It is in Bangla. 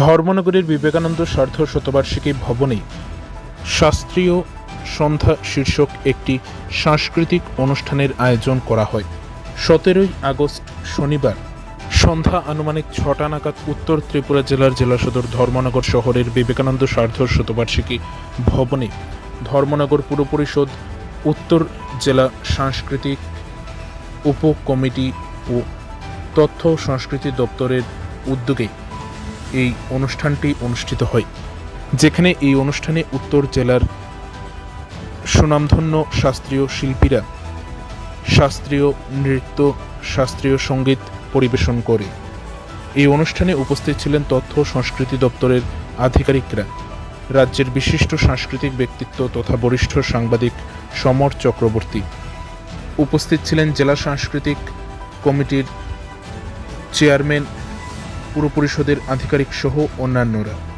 ধর্মনগরের বিবেকানন্দ সার্ধ শতবার্ষিকী ভবনে শাস্ত্রীয় সন্ধ্যা শীর্ষক একটি সাংস্কৃতিক অনুষ্ঠানের আয়োজন করা হয়। সতেরোই আগস্ট শনিবার সন্ধ্যা আনুমানিক ছটা নাগাদ উত্তর ত্রিপুরা জেলার জেলা সদর ধর্মনগর শহরের বিবেকানন্দ সার্ধ শতবার্ষিকী ভবনে ধর্মনগর পুর পরিষদ উত্তর জেলা সাংস্কৃতিক উপ কমিটি ও তথ্য সংস্কৃতি দপ্তরের উদ্যোগে এই অনুষ্ঠানটি অনুষ্ঠিত হয়। যেখানে এই অনুষ্ঠানে উত্তর জেলার সুনামধন্য শাস্ত্রীয় শিল্পীরা শাস্ত্রীয় নৃত্য, শাস্ত্রীয় সংগীত পরিবেশন করে। এই অনুষ্ঠানে উপস্থিত ছিলেন তথ্য সংস্কৃতি দপ্তরের আধিকারিকরা, রাজ্যের বিশিষ্ট সাংস্কৃতিক ব্যক্তিত্ব তথা বরিষ্ঠ সাংবাদিক সমর চক্রবর্তী। উপস্থিত ছিলেন জেলা সাংস্কৃতিক কমিটির চেয়ারম্যান পুর পরিষদের আধিকারিক সহ অন্যান্যরা।